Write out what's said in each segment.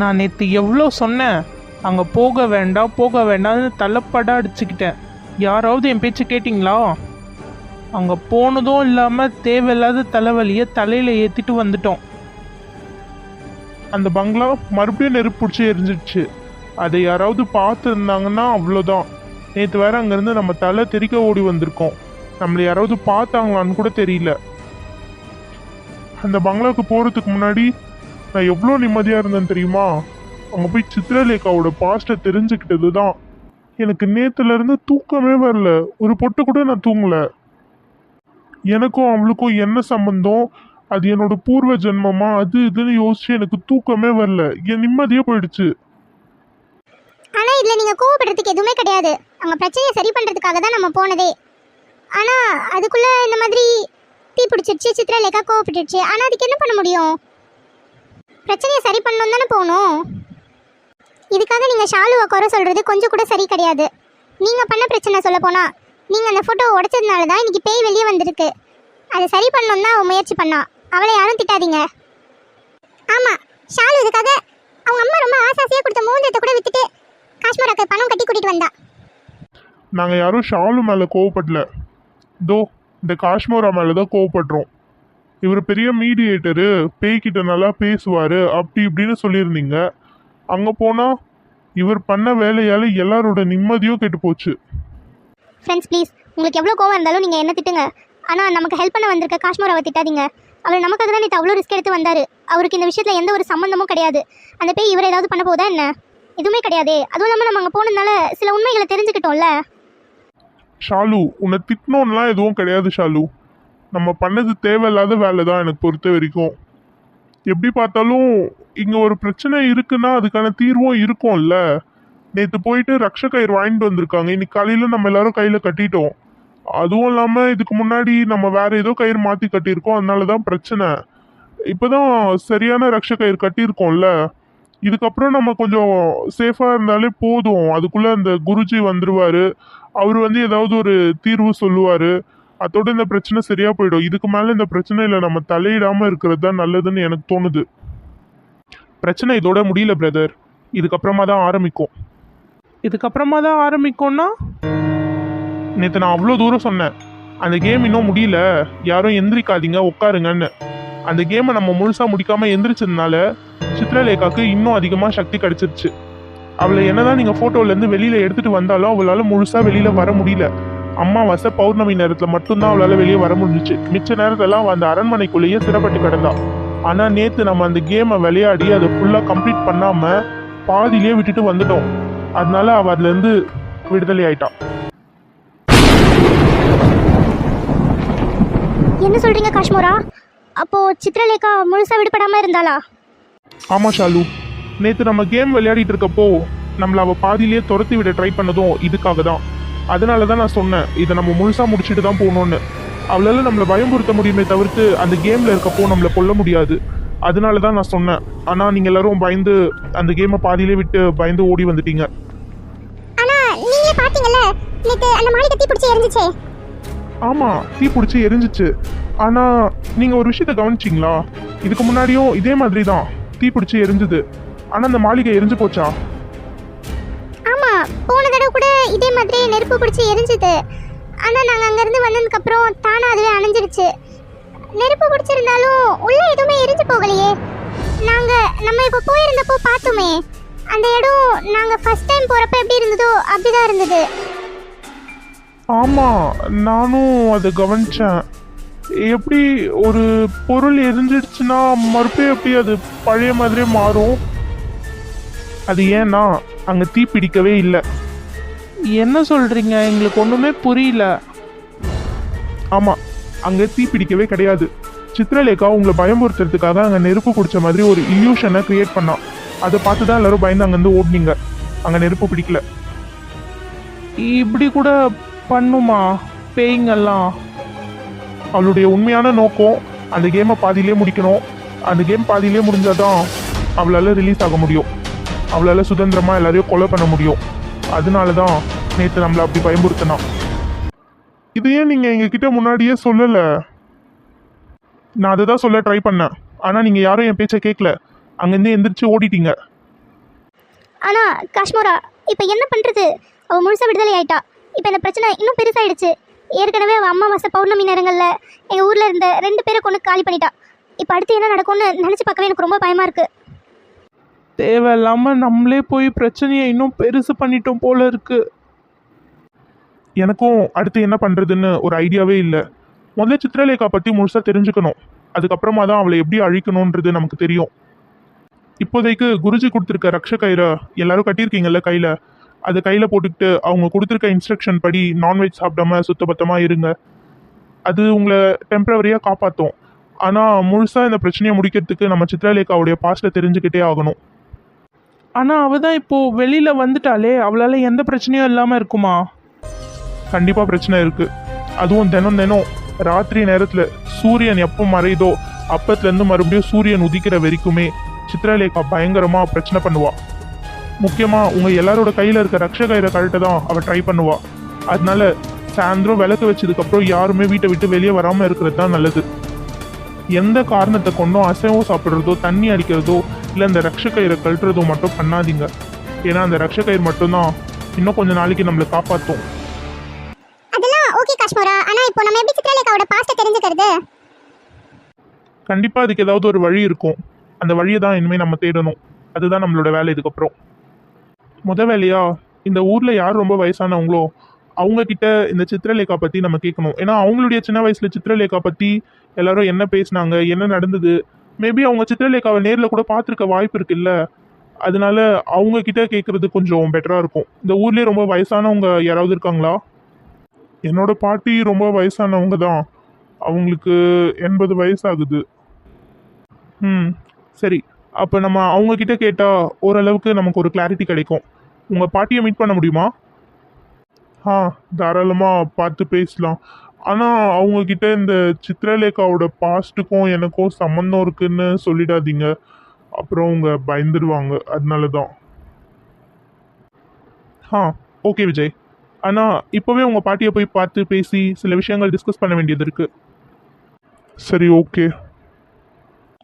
நான் நேற்று எவ்வளோ சொன்னேன்? அங்கே போக வேண்டாம் போக வேண்டாம்னு தலைப்பட அடிச்சுக்கிட்டேன். யாராவது என் பேச்சு கேட்டிங்களா? அங்கே போனதும் இல்லாமல் தேவையில்லாத தலைவலியை தலையில் ஏற்றிட்டு வந்துட்டோம். அந்த பங்களா மறுபடியும் நெருப்பு பிடிச்சி எரிஞ்சிடுச்சு. அதை யாராவது பார்த்துருந்தாங்கன்னா அவ்வளோதான் நேற்று வேற அங்கேருந்து நம்ம தலை தெறிக்க ஓடி வந்திருக்கோம். நம்மளை யாராவது பார்த்தாங்களான்னு கூட தெரியல. அந்த பங்களாவுக்கு போகிறதுக்கு முன்னாடி நான் எவ்வளோ நிம்மதியாக இருந்தேன் தெரியுமா? அங்கே போய் சித்ரலேகாவோட பாஸ்ட்டை தெரிஞ்சுக்கிட்டது தான் எனக்கு நேற்றுலேருந்து தூக்கமே வரல. ஒரு பொட்டு கூட நான் தூங்கலை. எனக்கும் அவளுக்கும் என்ன சம்பந்தம்? அது என்னோட பூர்வ ஜென்மமா? அது இதுன்னு யோசிச்சு எனக்கு தூக்கமே வரல. என் நிம்மதியே போயிடுச்சு. ஆனா இதுல நீங்க கோவப்படுறதுக்கு எதுவுமே கிடையாது. அங்க பிரச்சனையை சரி பண்றதுக்காக தான் நம்ம போனதே. ஆனா அதுக்குள்ள இந்த மாதிரி தீ பிடிச்சிருச்சு சித்ரலேகா கோவப்பட்டுருச்சு. ஆனா அதுக்கு என்ன பண்ண முடியும்? பிரச்சனையை சரி பண்ணணும் தானே போகணும். இதுக்காக நீங்கள் ஷாலுவை குறை சொல்கிறது கொஞ்சம் கூட சரி கிடையாது. நீங்கள் பண்ண பிரச்சனை சொல்ல போனால் நீங்கள் அந்த ஃபோட்டோவை உடைச்சதுனால தான் இன்றைக்கி பேய் வெளியே வந்திருக்கு. அதை சரி பண்ணணும் தான் முயற்சி பண்ணா. அவளை யாரும் திட்டாதீங்க. ஆமாம் ஷாலு இதுக்காக அவங்க அம்மா ரொம்ப ஆசாசியாக கொடுத்த மூன்றத்தை கூட வித்துட்டு காஷ்மீராக்கு பணம் கட்டி கூட்டிகிட்டு வந்தா. நாங்கள் யாரும் ஷாலு மேலே கோவப்படல. தோ இந்த காஷ்மோரா மேலே தான் கோவப்படுறோம். இவர் பெரிய மீடியேட்டரு பேய்கிட்ட நல்லா பேசுவார் அப்படி இப்படின்னு சொல்லியிருந்தீங்க. அங்கே போனால் இவர் பண்ண வேலையால் எல்லாரோட நிம்மதியும் கெட்டு போச்சு. ஃப்ரெண்ட்ஸ் ப்ளீஸ் உங்களுக்கு எவ்வளோ கோவம் இருந்தாலும் நீங்கள் என்ன திட்டுங்க. ஆனால் நமக்கு ஹெல்ப் பண்ண வந்திருக்க காஷ்மீராவை திட்டாதீங்க. அவர் நமக்காக தான் நேற்று அவ்வளோ ரிஸ்க் எடுத்து வந்தார். அவருக்கு இந்த விஷயத்தில் எந்த ஒரு சம்மந்தமும் கிடையாது. அந்த பேய் இவர் ஏதாவது பண்ண போதா என்ன? எதுவுமே கிடையாதே. அதுவும் இல்லாமல் நம்ம அங்கே போனதுனால சில உண்மைகளை தெரிஞ்சுக்கிட்டோம்ல. ஷாலு உன்னை திட்டணும்லாம் எதுவும் கிடையாது ஷாலு. நம்ம பண்ணது தேவையில்லாத வேலை தான் எனக்கு பொறுத்த வரைக்கும். எப்படி பார்த்தாலும் இங்கே ஒரு பிரச்சனை இருக்குன்னா அதுக்கான தீர்வும் இருக்கும்ல. நேற்று போயிட்டு ரக்ஷ கயிறு வாங்கிட்டு வந்திருக்காங்க. இன்னைக்கு காலையில் நம்ம எல்லாரும் கையில் கட்டிட்டோம். அதுவும் இல்லாமல் இதுக்கு முன்னாடி நம்ம வேற ஏதோ கயிறு மாற்றி கட்டியிருக்கோம். அதனால தான் பிரச்சனை. இப்போ தான் சரியான ரக்ஷ கயிறு கட்டியிருக்கோம்ல. இதுக்கப்புறம் நம்ம கொஞ்சம் சேஃபாக இருந்தாலே போதும். அதுக்குள்ளே அந்த குருஜி வந்துடுவார் அவர் வந்து ஏதாவது ஒரு தீர்வு சொல்லுவார். அதோட இந்த பிரச்சனை சரியா போயிடும். இதுக்கு மேலே இந்த பிரச்சனையில நம்ம தலையிடாம இருக்கிறது தான் நல்லதுன்னு எனக்கு தோணுது. பிரச்சனை இதோட முடியல பிரதர் இதுக்கப்புறமா தான் ஆரம்பிக்கும். இதுக்கப்புறமா தான் ஆரம்பிக்கும்னா? நேற்று நான் அவ்வளோ தூரம் சொன்னேன். அந்த கேம் இன்னும் முடியல. யாரும் எந்திரிக்காதீங்க உட்காருங்கன்னு. அந்த கேமை நம்ம முழுசா முடிக்காம எந்திரிச்சதுனால சித்ரலேகாக்கு இன்னும் அதிகமாக சக்தி கிடைச்சிருச்சு. அவளை என்னதான் நீங்க போட்டோல இருந்து வெளியில எடுத்துட்டு வந்தாலும் அவளால முழுசா வெளியில வர முடியல. அம்மாவாசை பௌர்ணமி நேரத்துல மட்டும்தான் அவளால வெளியே வர முடிஞ்சுச்சு. மிச்ச நேரத்தெல்லாம் அவ அந்த அரண்மனைக்குள்ளேயே சிறப்பட்டு கிடந்தா. ஆனா நேத்து நம்ம அந்த கேமை விளையாடி அதை ஃபுல்லா கம்ப்ளீட் பண்ணாம பாதியிலேயே விட்டுட்டு வந்துட்டோம். அதனால அவ அதுல இருந்து விடுதலை ஆயிட்டா. என்ன சொல்கிறீங்க காஷ்மீரா? அப்போது சித்ரலேகா முழுசாக விடுபடாமல் இருந்தாளா? ஆமா ஷாலு. நேத்து நம்ம கேம் விளையாடிட்டு இருக்கப்போ நம்மள அவ பாதியிலேயே துரத்தி விட ட்ரை பண்ணதும் இதுக்காக தான் அதனால தான் நான் சொன்னேன் இதை நம்ம முழுசா முடிச்சுட்டு தான் போகணும்னு. அவளால நம்மளை பயமுறுத்த முடியுமே தவிர்த்து அந்த கேம்ல இருக்கப்போ நம்மளை கொல்ல முடியாது. அதனால தான் நான் சொன்னேன். ஆனா நீங்க எல்லாரும் பயந்து அந்த கேமை பாதியிலே விட்டு பயந்து ஓடி வந்துட்டீங்க. ஆனால் நீங்களே பார்த்தீங்கல்ல நேற்று அந்த மாளிகை தீ பிடிச்சி எரிஞ்சிச்சே? ஆமா தீ பிடிச்சி எரிஞ்சிச்சு. ஆனா நீங்க ஒரு விஷயத்த கவனிச்சிங்களா? இதுக்கு முன்னாடியும் இதே மாதிரி தான் தீ பிடிச்சி எரிஞ்சுது. ஆனா அந்த மாளிகை எரிஞ்சு போச்சா? ஆமாம் போன தடவை கூட இதே மாதிரி நெருப்பு பிடிச்சி எரிஞ்சுது. ஆனால் நாங்கள் அங்கேருந்து வந்ததுக்கப்புறம் தானாக அதுவே அணைஞ்சிருச்சு. நெருப்பு பிடிச்சிருந்தாலும் உள்ளே எதுவுமே எரிஞ்சு போகலையே. நாங்கள் நம்ம இப்போ போயிருந்தப்போ பார்த்தோமே அந்த இடம் நாங்கள் ஃபர்ஸ்ட் டைம் போகிறப்ப எப்படி இருந்ததோ அப்படிதான் இருந்தது. ஆமாம் நானும் அதை கவனிச்சேன். எப்படி ஒரு பொருள் எரிஞ்சிடுச்சுன்னா மறுபடியும் எப்படி அது பழைய மாதிரியே மாறும்? அது ஏன்னா அங்கே தீ பிடிக்கவே இல்லை. என்ன சொல்கிறீங்க எங்களுக்கு ஒன்றுமே புரியல. ஆமா அங்க தீ பிடிக்கவே கிடையாது. சித்ரலேகா உங்களை பயமுறுத்துறதுக்காக அங்க நெருப்பு பிடிச்ச மாதிரி ஒரு இல்யூஷனை கிரியேட் பண்ணா. அதை பார்த்து தான் எல்லாரும் பயந்து அங்கேருந்து ஓடுனீங்க. அங்க நெருப்பு பிடிக்கல. இப்படி கூட பண்ணுமா? பேய்ங்கெல்லாம் அவளுடைய உண்மையான நோக்கம் அந்த கேமை பாதியிலே முடிக்கணும். அந்த கேம் பாதியிலே முடிஞ்சாதான் அவளால ரிலீஸ் ஆக முடியும். அவளால சுதந்திரமா எல்லாரையும் கொலை பண்ண முடியும். அதனால தான் நேற்று நம்மளை அப்படி பயமுறுத்தினா இது ஏன் நீங்க எங்ககிட்ட முன்னாடியே சொல்லல? நான் அதை தான் சொல்ல ட்ரை பண்ணேன். ஆனா நீங்க யாரும் என் பேச்சை கேட்கல அங்கேருந்து எந்திரிச்சு ஓடிட்டீங்க. ஆனால் காஷ்மோரா இப்போ என்ன பண்ணுறது அவள் முழுசாக விடுதலை ஆயிட்டா. இப்போ இந்த பிரச்சனை இன்னும் பெருசாயிடுச்சு. ஏற்கனவே அவள் அமாவாசை பௌர்ணமி நேரங்களில் எங்கள் ஊரில் இருந்த ரெண்டு பேரை கொண்டு காலி பண்ணிட்டா. இப்போ அடுத்து என்ன நடக்கும்னு நினச்சி பார்க்கவே எனக்கு ரொம்ப பயமாக இருக்குது தேவையில்லாமல் நம்மளே போய் பிரச்சனையை இன்னும் பெருசு பண்ணிட்டோம் போல இருக்கு. எனக்கும் அடுத்து என்ன பண்ணுறதுன்னு ஒரு ஐடியாவே இல்லை. முதல்ல சித்திரலேகா பற்றி முழுசாக தெரிஞ்சுக்கணும். அதுக்கப்புறமா தான் அவளை எப்படி அழிக்கணுன்றது நமக்கு தெரியும். இப்போதைக்கு குருஜி கொடுத்துருக்க ரக்ஷ கயிறை எல்லாரும் கட்டியிருக்கீங்கல்ல கையில்? அது கையில் போட்டுக்கிட்டு அவங்க கொடுத்துருக்க இன்ஸ்ட்ரக்ஷன் படி நான்வெஜ் சாப்பிடாம சுத்தபத்தமாக இருங்க. அது உங்களை டெம்பரவரியாக காப்பாற்றும் ஆனால் முழுசாக இந்த பிரச்சனையை முடிக்கிறதுக்கு நம்ம சித்ரலேகாவுடைய பாஸ்ட்டை தெரிஞ்சுக்கிட்டே ஆகணும். ஆனால் அவள் தான் இப்போது வெளியில் வந்துட்டாலே அவளால் எந்த பிரச்சனையும் இல்லாமல் இருக்குமா? கண்டிப்பாக பிரச்சனை இருக்குது அதுவும் தினம் தினம் ராத்திரி நேரத்தில் சூரியன் எப்போ மறையுதோ அப்பத்துலேருந்து மறுபடியும் சூரியன் உதிக்கிற வரைக்குமே சித்ரலேகா பயங்கரமாக பிரச்சனை பண்ணுவாள் முக்கியமாக உங்கள் எல்லாரோட கையில் இருக்க ரக்ஷ கயிறை கழட்ட தான் அவள் ட்ரை பண்ணுவா. அதனால சாயந்தரம் விளக்கு வச்சதுக்கப்புறம் யாருமே வீட்டை விட்டு வெளியே வராமல் இருக்கிறது தான் நல்லது. எந்த காரணத்தை கொண்டும் அசைவம் சாப்பிட்றதோ தண்ணி அடிக்கிறதோ இல்லை அந்த ரக்ஷ கயிறை கழட்டுறதோ மட்டும் பண்ணாதீங்க. ஏன்னா அந்த ரக்ஷ கயிறு மட்டும்தான் இன்னும் கொஞ்சம் நாளைக்கு நம்மளை காப்பாற்றும் காஷ்மோரா ஆனால் இப்போ நம்ம எப்படி சித்ரலேகாவோட பாஸ்ட தெரிஞ்சுக்கிறது? கண்டிப்பாக அதுக்கு ஏதாவது ஒரு வழி இருக்கும். அந்த வழியை தான் இனிமேல் நம்ம தேடணும். அதுதான் நம்மளோட வேலை இதுக்கப்புறம். முத வேலையா இந்த ஊரில் யார் ரொம்ப வயசானவங்களோ அவங்க கிட்ட இந்த சித்திரலேகா பற்றி நம்ம கேட்கணும். ஏன்னா அவங்களுடைய சின்ன வயசில் சித்திரலேகா பற்றி எல்லாரும் என்ன பேசினாங்க என்ன நடந்தது மேபி அவங்க சித்திரலேகாவை நேரில் கூட பார்த்துருக்க வாய்ப்பு இருக்குல்ல. அதனால அவங்க கிட்ட கேட்குறது கொஞ்சம் பெட்டராக இருக்கும். இந்த ஊர்லேயே ரொம்ப வயசானவங்க யாராவது இருக்காங்களா? என்னோட பாட்டி ரொம்ப வயசானவங்க தான். அவங்களுக்கு எண்பது வயசாகுது. ம் சரி. அப்போ நம்ம அவங்கக்கிட்ட கேட்டால் ஓரளவுக்கு நமக்கு ஒரு கிளாரிட்டி கிடைக்கும். உங்கள் பாட்டியை மீட் பண்ண முடியுமா? ஆ தாராளமாக பார்த்து பேசலாம். ஆனால் அவங்கக்கிட்ட இந்த சித்ரலேகாவோட பாஸ்ட்டுக்கும் எனக்கும் சம்மந்தம் இருக்குன்னு சொல்லிடாதீங்க. அப்புறம் அவங்க பயந்துடுவாங்க அதனால தான் ஆ ஓகே விஜய். ஆனால் இப்போவே உங்கள் பாட்டியை போய் பார்த்து பேசி சில விஷயங்கள் டிஸ்கஸ் பண்ண வேண்டியது இருக்குது சரி ஓகே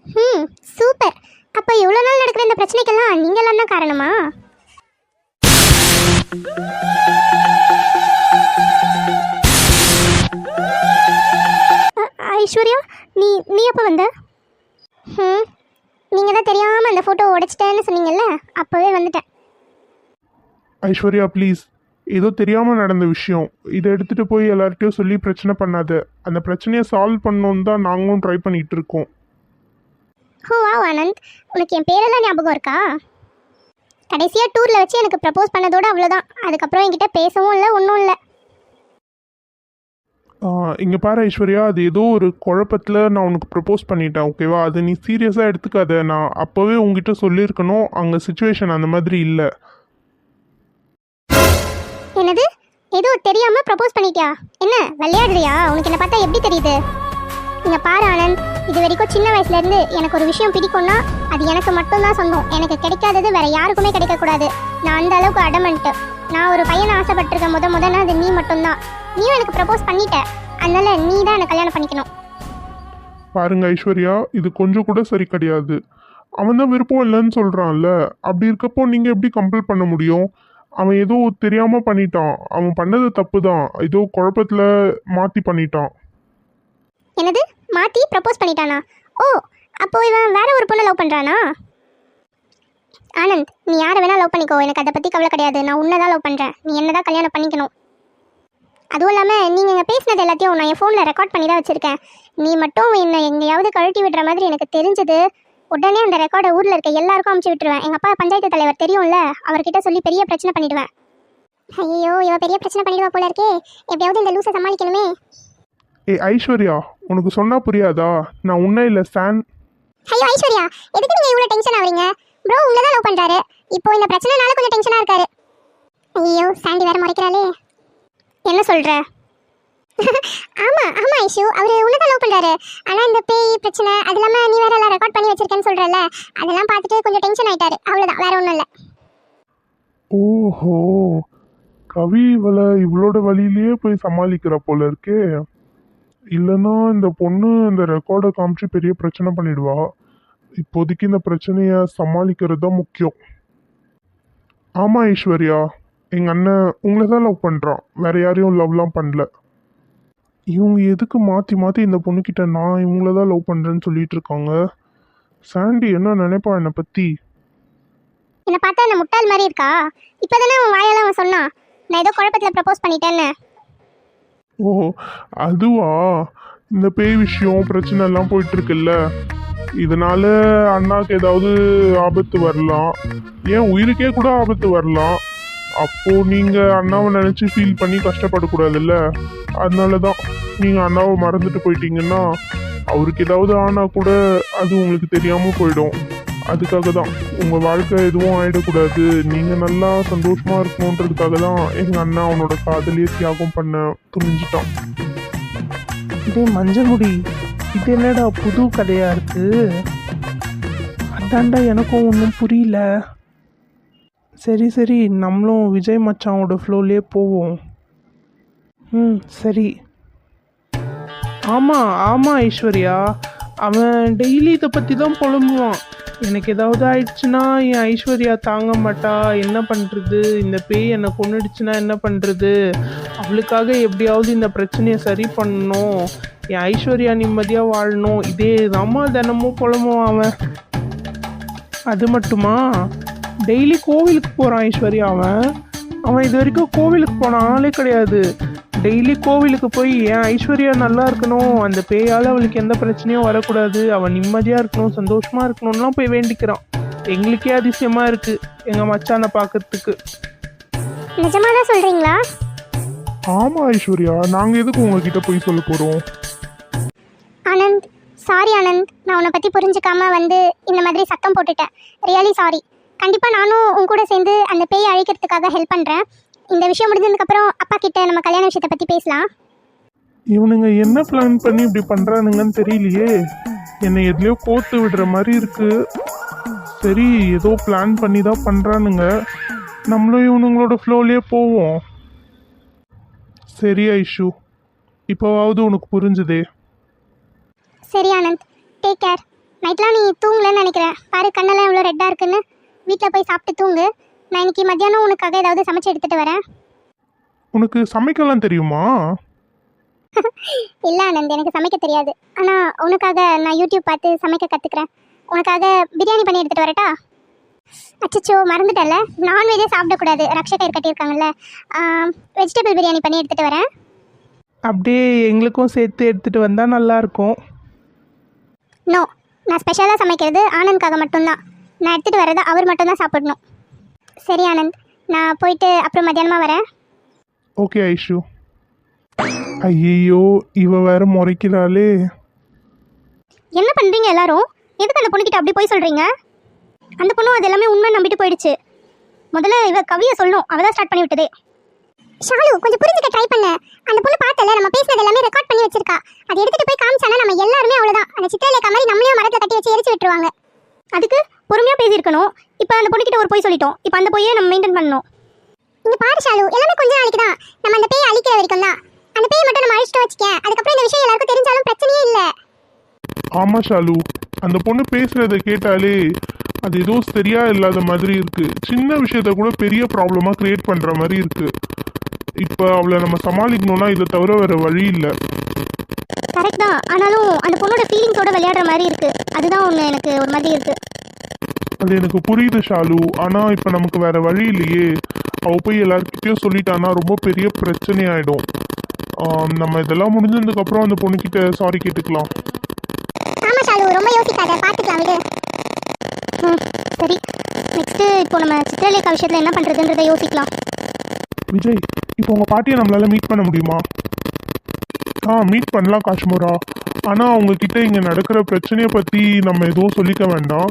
ம் சூப்பர். அப்போ இவ்வளோ நாள் நடக்கிற இந்த பிரச்சனைக்கெல்லாம் நீங்களாம் தான் காரணமா? ஐஸ்வர்யா நீ நீ எப்போ வந்த? ம் நீங்கள் தான் தெரியாமல் அந்த ஃபோட்டோ உடைச்சிட்டேன்னு சொன்னீங்கல்ல அப்போவே வந்துட்டேன். ஐஸ்வர்யா ப்ளீஸ் ஏதோ தெரியாமல் நடந்த விஷயம். இதை எடுத்துகிட்டு போய் எல்லார்கிட்டயும் சொல்லி பிரச்சனை பண்ணாத. அந்த பிரச்சனையை சால்வ் பண்ணணுன்னு தான் நாங்களும் ட்ரை பண்ணிகிட்டு இருக்கோம். ஓ வா ஆனந்த் உனக்கு என் பேரெல்லாம் ஞாபகம் இருக்கா? கடைசியாக டூரில் வச்சு எனக்கு ப்ரப்போஸ் பண்ணதோட அவ்வளோதான் அதுக்கப்புறம் என்கிட்ட பேசவும் இல்லை ஒன்றும் இல்லை. இங்கே பாரு ஐஸ்வர்யா அது ஏதோ ஒரு குழப்பத்தில் நான் உனக்கு ப்ரப்போஸ் பண்ணிட்டேன் ஓகேவா அது நீ சீரியஸாக எடுத்துக்காத. நான் அப்போவே உங்ககிட்ட சொல்லியிருக்கணும் அங்கே சுச்சுவேஷன் அந்த மாதிரி இல்லை. ஏதோ தெரியாம ப்ரப்போஸ் பண்ணிட்டியா? என்ன விளையாடுறியா? உனக்கு என்ன பார்த்தா எப்படி தெரியுது? இங்க பாரு ஆனந்த் இது வரைக்கும் சின்ன வயசுல இருந்து எனக்கு ஒரு விஷயம் பிடிக்கும்னா அது எனக்கு மட்டும்தான் சொந்தம். எனக்கு கிடைக்காதது வேற யாருக்குமே கிடைக்க கூடாது நான் அந்த அளவுக்கு அடமெண்ட் நான் ஒரு பையனை ஆசைப்பட்டிருக்கேன். முத முதல்ல அது நீ மட்டும்தான். நீயும் எனக்கு ப்ரப்போஸ் பண்ணிட்ட. அதனால நீ தான் எனக்கு கல்யாணம் பண்ணிக்கணும். பாருங்க ஐஸ்வர்யா இது கொஞ்சம் கூட சரி கிடையாது. அவன் தான் விருப்பம் இல்லைன்னு சொல்கிறான்ல அப்படி இருக்கப்போ நீங்கள் எப்படி கம்பல் பண்ண முடியும்? அவன் ஏதோ தெரியாமல் பண்ணிட்டான். அவன் பண்ணது தப்பு தான் ஏதோ குழப்பத்தில் மாற்றி பண்ணிட்டான். என்னது? மாற்றி ப்ரப்போஸ் பண்ணிட்டானா? ஓ அப்போ இவன் வேற ஒரு பொண்ணை லவ் பண்ணுறானா ஆனந்த் நீ யாரை வேணால் லவ் பண்ணிக்கோ. எனக்கு அதை பற்றி கவலை கிடையாது. நான் உன்னை தான் லவ் பண்ணுறேன் நீ என்ன தான் கல்யாணம் பண்ணிக்கணும். அதுவும் இல்லாமல் நீங்கள் இங்கே பேசினது எல்லாத்தையும் நான் என் ஃபோனில் ரெக்கார்ட் பண்ணி தான் வச்சுருக்கேன். நீ மட்டும் என்னை எங்கேயாவது கழட்டி விடுற மாதிரி எனக்கு தெரிஞ்சது. உடனே அந்த ரெக்கார்டை ஊரில் இருக்க எல்லாருக்கும் அமுச்சு விட்டுருவேன். எங்கள் அப்பா பஞ்சாயத்து தலைவர் தெரியும்ல அவர்கிட்ட சொல்லி பெரிய பிரச்சனை பண்ணிடுவேன். ஐயோ இவ பெரிய பிரச்சனை பண்ணிடுவா போல இருக்கே. எப்படியாவது இந்த லூஸை சமாளிக்கணுமே. ஏ ஐஸ்வர்யா உனக்கு சொன்னால் புரியாதா? நான் உன்ன இல்லை சான் ஐயோ ஐஸ்வர்யா எதுக்கு நீங்க இவ்வளவு டென்ஷன் ஆவறீங்க ப்ரோ உங்களை தான் லவ் பண்றாரு. இப்போ இந்த பிரச்சனைனால கொஞ்சம் டென்ஷனா இருக்காரு. ஐயோ சாண்டி வேற முறைக்கிறாளே. என்ன சொல்ற? ஆமா ஆமா ஐஷு. அவரு உன்னதான் லவ் பண்றாரு. ஆனா இந்த பேய் பிரச்சனை அது இல்லாம நீ வேற எல்லாம் ரெக்கார்ட் பண்ணி வச்சிருக்கேன்னு சொல்றல அதெல்லாம் பார்த்துட்டு கொஞ்சம் டென்ஷன் ஆயிட்டாரு. அவ்வளவுதான் வேற ஒண்ணும் இல்ல. ஓஹோ. கவி இவளை இவளோட வழியிலேயே போய் சமாளிக்கிற போல இருக்கே. இல்லைன்னா இந்த பொண்ணு இந்த ரெக்கார்டை காமிச்சு பெரிய பிரச்சனை பண்ணிடுவா. இப்போதைக்கு இந்த பிரச்சனையை சமாளிக்கிறது தான் முக்கியம். ஆமாம் ஐஸ்வர்யா. எங்கள் அண்ணன் உங்களை தான் லவ் பண்ணுறான் வேற யாரையும் லவ்லாம் பண்ணல. இவங்க எதுக்கு மாற்றி மாற்றி இந்த பொண்ணுக்கிட்ட நான் இவங்கள தான் லவ் பண்ணுறேன்னு சொல்லிட்டு இருக்காங்க? சாண்டி என்ன நினைப்பா என்னை பற்றி என்னை பார்த்தா என்ன முட்டாள் மாதிரி இருக்கா? இப்போதானே அவன் வாயால அவன் சொன்னான். நான் ஏதோ குழப்பத்தில் ப்ரப்போஸ் பண்ணிட்டேன்னு. ஓ அதுவா? இந்த பேய் விஷயம் பிரச்சனை எல்லாம் போயிட்டு இருக்குல்ல. இதனால அண்ணாக்கு ஏதாவது ஆபத்து வரலாம். ஏன் உயிருக்கே கூட ஆபத்து வரலாம். அப்போ நீங்க அண்ணாவை நினைச்சு ஃபீல் பண்ணி கஷ்டப்படக்கூடாதுல்ல? அதனால தான் நீங்க அண்ணாவை மறந்துட்டு போயிட்டீங்கன்னா அவருக்கு ஏதாவது ஆனா கூட அது உங்களுக்கு தெரியாம போயிடும். அதுக்காக தான் உங்க வாழ்க்கை எதுவும் ஆயிடக்கூடாது. நீங்க நல்லா சந்தோஷமா இருக்கணுன்றதுக்காக தான் எங்க அண்ணா அவனோட காதலியே தியாகம் பண்ண துணிஞ்சிட்டான். இதே மஞ்சமுடி இது என்னடா புது கதையா இருக்கு? அதாண்டா எனக்கும் ஒன்றும் புரியல. சரி சரி. நம்மளும் விஜய் மச்சானோட ஃப்ளோலே போவோம். ம் சரி. ஆமாம் ஆமாம் ஐஸ்வர்யா. அவன் டெய்லி இதை பற்றி தான் புலம்புவான். எனக்கு ஏதாவது ஆயிடுச்சுன்னா என் ஐஸ்வர்யா தாங்க மாட்டா. என்ன பண்ணுறது இந்த பேய் என்னை கொன்னுடுச்சுன்னா என்ன பண்ணுறது அவளுக்காக எப்படியாவது இந்த பிரச்சனையை சரி பண்ணணும். என் ஐஸ்வர்யா நிம்மதியாக வாழணும். இதே தாம்மா தினமும் புலம்புவான் அவன். அது மட்டுமா? டெய்லி கோவிலுக்கு போகிறான் ஐஸ்வர்யா அவன். அவன் இது வரைக்கும் கோவிலுக்கு போன ஆளே கிடையாது. டெய்லி கோவிலுக்கு போய் என் ஐஸ்வர்யா நல்லா இருக்கணும்? அந்த பேயால் அவளுக்கு எந்த பிரச்சனையும் வரக்கூடாது. அவன் நிம்மதியாக இருக்கணும் சந்தோஷமாக இருக்கணும்லாம் போய் வேண்டிக்கிறான். எங்களுக்கே அதிசயமாக இருக்குது எங்கள் மச்சானை பார்க்கறதுக்கு நிஜமாக தான் சொல்கிறீங்களா ஆமா ஐஸ்வர்யா நாங்க எதுக்கு உங்ககிட்ட போய் சொல்ல போறோம்? ஆனந்த் சாரி ஆனந்த். நான் உன்னை பற்றி புரிஞ்சுக்காம வந்து இந்த மாதிரி சத்தம் போட்டுட்டேன். ரியலி சாரி கண்டிப்பாக நானும் உன் கூட சேர்ந்து அந்த பேயை அழிக்கிறதுக்காக ஹெல்ப் பண்ணுறேன் இந்த விஷயம் முடிஞ்சதுக்கப்புறம் அப்பா கிட்ட நம்ம கல்யாண விஷயத்தை பற்றி பேசலாம். இவனுங்க என்ன பிளான் பண்ணி இப்படி பண்றானுங்கன்னு தெரியலையே. என்னை எதுலயோ கோத்து விடுற மாதிரி இருக்கு. சரி ஏதோ பிளான் பண்ணி தான் பண்றானுங்க. நம்மளும் இவனுங்களோட ஃப்ளோலயே போவோம். சரி ஐஷு. இப்போவாவது உனக்கு புரிஞ்சுதே. சரி ஆனந்த். டேக் கேர் நைட்லாம் நீ தூங்கலன்னு நினைக்கிறேன். பாரு கண்ணெல்லாம் எவ்வளோ ரெட்டாக இருக்குன்னு. வீட்டில் போய் சாப்பிட்டு தூங்கு. நான் இன்னைக்கு மத்தியானம் உனக்காக ஏதாவது சமைச்சு எடுத்துகிட்டு வரேன். உனக்கு சமைக்கலாம் தெரியுமா? இல்லை ஆனந்த் எனக்கு சமைக்க தெரியாது. ஆனால் உனக்காக நான் யூடியூப் பார்த்து சமைக்க கற்றுக்குறேன் உனக்காக பிரியாணி பண்ணி எடுத்துகிட்டு வரட்டா? அச்சச்சோ மறந்துட்டல நான்வெஜ்ஜே சாப்பிடக்கூடாது. ரக்ஷகர் கட்டியிருக்காங்கல்ல. வெஜிடபிள் பிரியாணி பண்ணி எடுத்துகிட்டு வரேன். அப்படியே எங்களுக்கும் சேர்த்து எடுத்துகிட்டு வந்தால் நல்லாயிருக்கும் நோ நான் ஸ்பெஷலாக சமைக்கிறது ஆனந்த்காக மட்டும்தான். நான் எடுத்துகிட்டு வரதை அவர் மட்டும்தான் சாப்பிடணும். சரி ஆனந்த். நான் போயிட்டு அப்புறம் மத்தியானமாக வரேன். ஓகே ஐஷு. ஐயோ இவ வேற முறைக்கிறாளே. என்ன பண்ணுறீங்க எல்லாரும்? எதுக்கு அந்த பொண்ணுக்கிட்ட அப்படி போய் சொல்கிறீங்க அந்த பொண்ணும் அது எல்லாமே உண்மை நம்பிட்டு போயிடுச்சு. முதல்ல இவ கவியை சொல்லணும். அவள் தான் ஸ்டார்ட் பண்ணி விட்டதே. ஷாலு கொஞ்சம் புரிஞ்சுக்க ட்ரை பண்ண. அந்த பொண்ணு பார்த்தல நம்ம பேசினது எல்லாமே ரெக்கார்ட் பண்ணி வச்சிருக்கா. அது எடுத்துட்டு போய் காமிச்சானா நம்ம எல்லாருமே அவ்வளவுதான். அந்த சித்திரலேக்கா மாதிரி நம்மளையும் மரத்துல கட்டி வச்சு எரிச்சு விட்டுருவாங்க. அதுக்கு பொறுமையா பேசியிருக்கணும். இப்போ அந்த பொண்ணுக்கிட்ட ஒரு போய் சொல்லிட்டோம். இப்போ அந்த பொய்யை நம்ம மெயின்டைன் பண்ணணும். இங்க பாரு ஷாலு எல்லாமே கொஞ்ச நாளைக்கு தான். நம்ம அந்த பேயை அழிக்கிற வரைக்கும் தான். அந்த பேயை மட்டும் நம்ம அழிச்சிட்டு வச்சுக்க அதுக்கப்புறம் இந்த விஷயம் எல்லாருக்கும் தெரிஞ்சாலும் பிரச்சனையே இல்லை. ஆமா ஷாலு அந்த பொண்ணு பேசுறத கேட்டாலே அது ஏதோ சரியா இல்லாத மாதிரி இருக்கு. சின்ன விஷயத்த கூட பெரிய ப்ராப்ளமா கிரியேட் பண்ற மாதிரி இருக்கு. இப்ப அவளை நம்ம சமாளிக்கணும்னா இதை தவிர வேற வழி இல்லை. கரெக்ட் தான். ஆனாலும் அந்த பொண்ணோட ஃபீலிங்ஸோட விளையாடுற மாதிரி இருக்கு. அதுதான் ஒன்று எனக்கு ஒரு மாதிரி இருக்கு. அது எனக்கு புரியுது ஷாலு. ஆனா இப்ப நமக்கு வேற வழி இல்லையே. அவ போய் எல்லார்கிட்டயும் சொல்லிட்டானா ரொம்ப பெரிய பிரச்சனை ஆயிடும் ஆம், நம்ம இதெல்லாம் முடிஞ்சதுக்கு அப்புறம் அந்த பொண்ணுகிட்ட சாரி கேட்டுக்கலாம். ஆமா ஷாலு. ரொம்ப யோசிக்காத. பார்த்துக்கலாம் விடு ம் சரி. நெக்ஸ்ட்டு இப்போ நம்ம சித்திரலேகா விஷயத்தில் என்ன பண்ணுறதுன்றதை யோசிக்கலாம். விஜய் இப்போ உங்க பாட்டியை நம்மளால மீட் பண்ண முடியுமா? ஆ மீட் பண்ணலாம் காஷ்மீரா. ஆனா அவங்க கிட்ட இங்க நடக்கிற பிரச்சனையை பத்தி நம்ம எதுவும் சொல்லிக்க வேண்டாம்.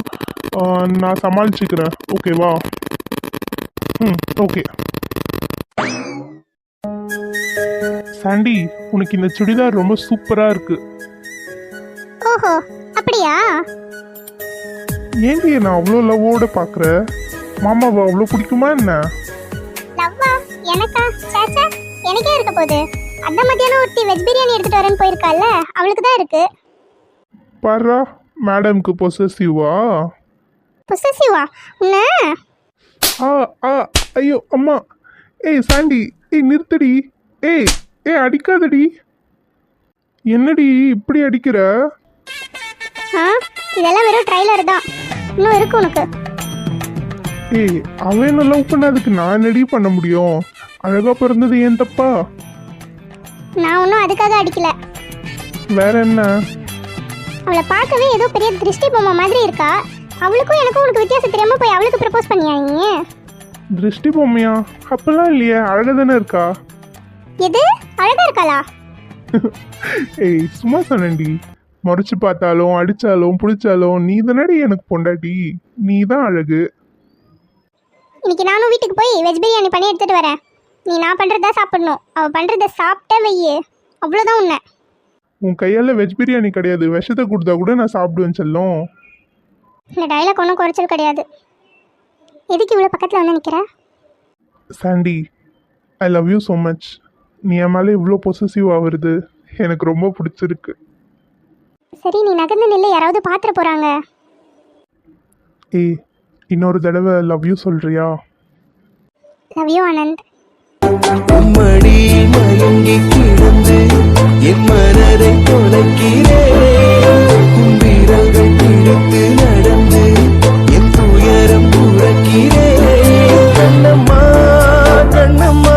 நான் சமாளிச்சுக்கிறேன். ஓகேவா ம் ஓகே சாண்டி உனக்கு இந்த சுடிதார் ரொம்ப சூப்பரா இருக்கு. ஓஹோ அப்படியா? ஏண்டி நான் அவ்வளோ லவ்வோட பார்க்குற மாமாவை அவ்வளோ பிடிக்குமா என்ன? லவ்வா? எனக்கா? சேச்சா? எனக்கே இருக்க போகுது. அந்த மத்தியானம் ஒருத்தி வெஜ் பிரியாணி எடுத்துட்டு வரேன்னு போயிருக்கால அவளுக்கு தான் இருக்கு. பாரா மேடம்க்கு பொசசிவா பொசசிவா உன்ன ஆ ஆ ஐயோ அம்மா. ஏய் சாண்டி ஏய் நிறுத்தடி. ஏய் ஏய் அடிக்காதடி. என்னடி இப்படி அடிக்கிற? ஆ இதெல்லாம் வெறும் ட்ரைலர் தான். இன்னும் இருக்கு உனக்கு. ஏய் அவன் லவ் பண்ணதுக்கு நான் என்னடி பண்ண முடியும்? அழகா பிறந்தது ஏன் தப்பா? நான் ஒன்றும் அதுக்காக அடிக்கல. வேற என்ன? அவளை பார்க்கவே ஏதோ பெரிய திருஷ்டி பொம்மை மாதிரி இருக்கா? அவளுக்கும் எனக்கும் உனக்கு வித்தியாசம் தெரியாம போய் அவளுக்கு ப்ரப்போஸ் பண்ணியா நீ? திருஷ்டி பொம்மையா? அப்பெல்லாம் இல்லையே அழகா தானே இருக்கா? எது? அழகா இருக்காளா? ஏய் சும்மா சொன்னேன்டி. முறைச்சு பார்த்தாலும் அடிச்சாலும் பிடிச்சாலும் நீ தானடி எனக்கு பொண்டாட்டி. நீ தான் அழகு. இன்னைக்கு நானும் வீட்டுக்கு போய் வெஜ் பிரியாணி பண்ணி எடுத்துட்டு வரேன். நீ நான் பண்றதா சாப்பிடணும். அவ பண்றத சாப்பிட்ட வையே. அவ்வளோதான் உன்னை. உன் கையால் வெஜ் பிரியாணி கிடையாது. விஷத்தை கொடுத்தா கூட நான் சாப்பிடுவேன் செல்லம். இந்த டைலாக் ஒன்றும் குறைச்சல் கிடையாது. எதுக்கு இவ்வளோ பக்கத்தில் வந்து நிற்கிற Sandy I love you so much நீ என் மேலே இவ்வளோ பொசசிவ் ஆகுறது எனக்கு ரொம்ப பிடிச்சிருக்கு. சரி நீ நகர்ந்து நில்லு. யாராவது பாத்திர போகிறாங்க ஏய் இன்னொரு தடவை லவ் யூ சொல்றியா? Love you Anand. உம்மடி மயங்கி கிடந்து என் மனதை தொலைக்கிறேன் கும்பிரல்கள் பிடித்து நடந்து என் துயரம் உறக்கிறேன் கண்ணம்மா கண்ணம்மா.